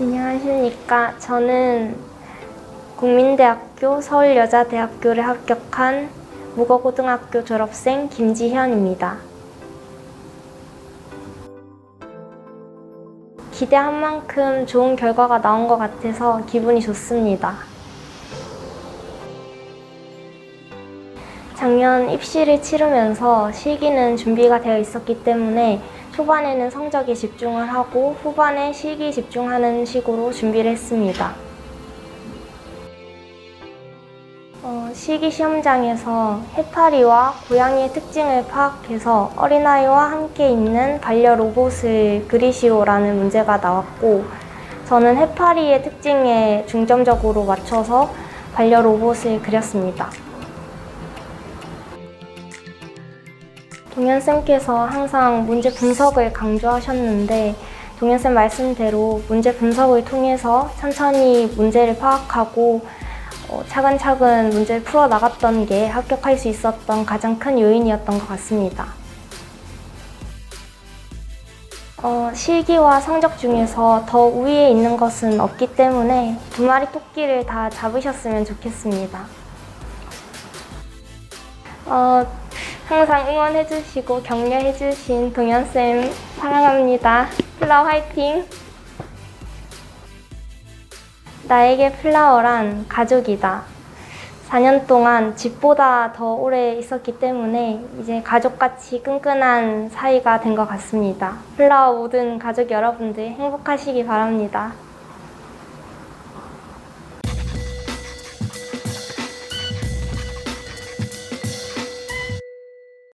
안녕하십니까. 저는 국민대학교 서울여자대학교를 합격한 무거고등학교 졸업생 김지현입니다. 기대한 만큼 좋은 결과가 나온 것 같아서 기분이 좋습니다. 작년 입시를 치르면서 실기는 준비가 되어 있었기 때문에 초반에는 성적에 집중을 하고 후반에 실기 집중하는 식으로 준비를 했습니다. 어, 실기 시험장에서 해파리와 고양이의 특징을 파악해서 어린아이와 함께 있는 반려 로봇을 그리시오라는 문제가 나왔고 저는 해파리의 특징에 중점적으로 맞춰서 반려 로봇을 그렸습니다. 동현쌤께서 항상 문제 분석을 강조하셨는데 동현쌤 말씀대로 문제 분석을 통해서 천천히 문제를 파악하고 어, 차근차근 문제를 풀어 나갔던 게 합격할 수 있었던 가장 큰 요인이었던 것 같습니다. 어, 실기와 성적 중에서 더 우위에 있는 것은 없기 때문에 두 마리 토끼를 다 잡으셨으면 좋겠습니다. 어, 항상 응원해주시고 격려해주신 동현쌤 사랑합니다. 플라워 화이팅! 나에게 플라워란 가족이다. 4년 동안 집보다 더 오래 있었기 때문에 이제 가족같이 끈끈한 사이가 된 것 같습니다. 플라워 모든 가족 여러분들 행복하시기 바랍니다.